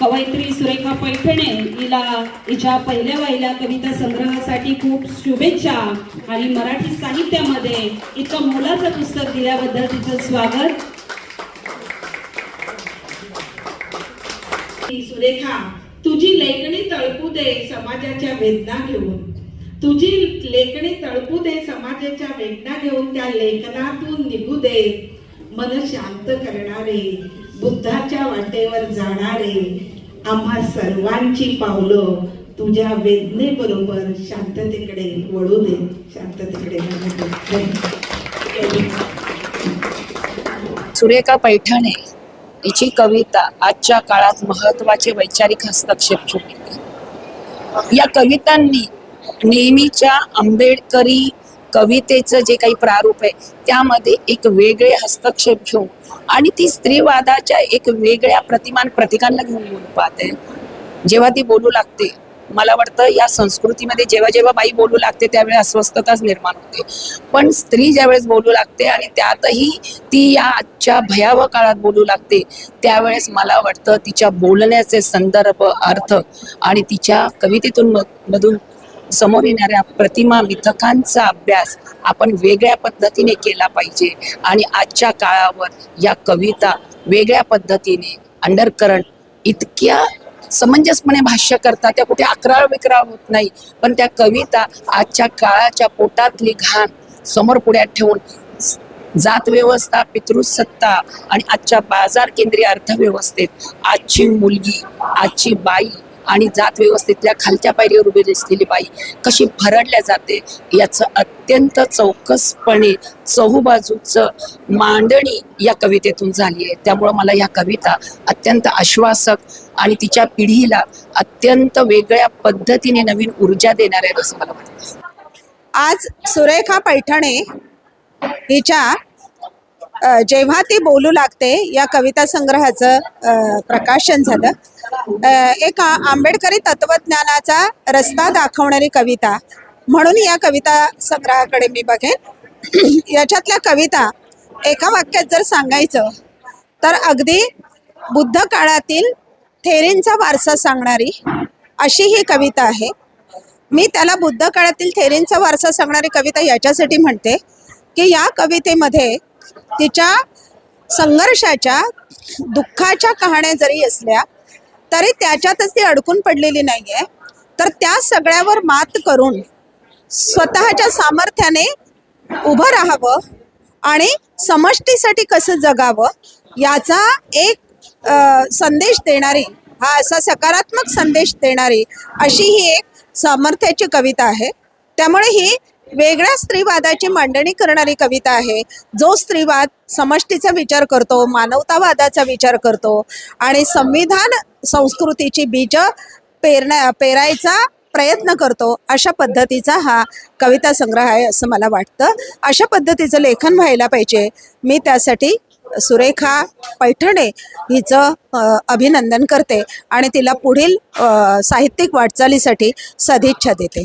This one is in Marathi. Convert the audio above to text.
कवयित्री सुरेखा पैठणे हिला हिच्या पहिल्या वहिल्या कविता संग्रहासाठी खूप शुभेच्छा. आणि मराठी साहित्यामध्ये इतकं मोलाचं पुस्तक दिल्याबद्दल तिचं स्वागत. सुरेखा तुझी लेखणी तळपू दे समाजाच्या वेदना घेऊन. तुझी लेखणी तळपू दे समाजाच्या वेदना घेऊन त्या लेखनातून निघू दे. मन शांत करणारे बुद्धाच्या वाटेवर जाणारे आम्हा सर्वांची पावलं तुझ्या वेदनेबरोबर शांततेकडे वळू दे. शांततेकडे सुरेखा पैठणे हिची कविता आजच्या काळात महत्त्वाचे वैचारिक हस्तक्षेप घेऊन या कवितांनी नेहमीच्या आंबेडकरी कवितेचं जे काही प्रारूप आहे त्यामध्ये एक वेगळे हस्तक्षेप घेऊन आणि ती स्त्रीवादाच्या एक वेगळ्या प्रतिमान प्रतिकांना घेऊन बोलू पाहते. जेव्हा ती बोलू लागते मला वाटतं या संस्कृतीमध्ये जेव्हा जेव्हा बाई बोलू लागते त्यावेळी अस्वस्थताच निर्माण होते. पण स्त्री ज्यावेळेस बोलू लागते आणि त्यातही ती या आजच्या भयावह काळात बोलू लागते त्यावेळेस मला वाटतं तिच्या बोलण्याचे संदर्भ अर्थ आणि तिच्या कवितेतून मधून समोर येणाऱ्या प्रतिमा मिथकांचा अभ्यास आपण वेगळ्या पद्धतीने केला पाहिजे. आणि आजच्या काळावर या कविता वेगळ्या पद्धतीने अंडरकरण इतक्या समंजसपणे भाष्य करतात. त्या कुठे अकराळ विक्राळ होत नाही. पण त्या कविता आजच्या काळाच्या पोटातली घाण समोर पुढ्यात ठेवून जात व्यवस्था पितृसत्ता आणि आजच्या बाजार केंद्रीय अर्थव्यवस्थेत आजची मुलगी आजची बाई आणि जात व्यवस्थेतल्या खालच्या पायरीवर उभी असलेली बाई कशी भरडल्या जाते याचं अत्यंत चौकसपणे चहूबाजूचं मांडणी या कवितेतून झाली आहे. त्यामुळं मला या कविता अत्यंत आश्वासक आणि तिच्या पिढीला अत्यंत वेगळ्या पद्धतीने नवीन ऊर्जा देणार आहेत असं मला वाटतं. आज सुरेखा पैठणे हिच्या जेव्हा ती बोलू लागते या कविता संग्रहाचं प्रकाशन झालं. एक आंबेडकरी तत्वज्ञानाचा रस्ता दाखवणारी कविता. म्हणून या कविता संग्रहाकडे मी बघेन. याच्यातल्या कविता एका वाक्यात जर सांगायचं तर अगदी बुद्ध काळातील थेरींचा वारसा सांगणारी अशी ही कविता आहे. मी त्याला बुद्ध काळातील थेरींचा वारसा सांगणारी कविता याच्यासाठी म्हणते की या कवितेमध्ये तिच्या संघर्षाच्या दुःखाच्या कहाण्या जरी असल्या तरी त्याच्यातच ती अडकून पडलेली नाही आहे तर त्या सगळ्यावर मात करून स्वतःच्या सामर्थ्याने उभं राहावं आणि समष्टीसाठी कसं जगावं याचा एक संदेश देणारी हा असा सकारात्मक संदेश देणारी अशी ही एक सामर्थ्याची कविता आहे. त्यामुळे ही वेगळ्या स्त्रीवादाची मांडणी करणारी कविता आहे. जो स्त्रीवाद समष्टीचा विचार करतो मानवतावादाचा विचार करतो आणि संविधान संस्कृतीची बीज पेरण्या पेरायचा प्रयत्न करतो अशा पद्धतीचा हा कविता संग्रह आहे असं मला वाटतं. अशा पद्धतीचं लेखन व्हायला पाहिजे. मी त्यासाठी सुरेखा पैठणे हिचं अभिनंदन करते आणि तिला पुढील साहित्यिक वाटचालीसाठी सदिच्छा देते.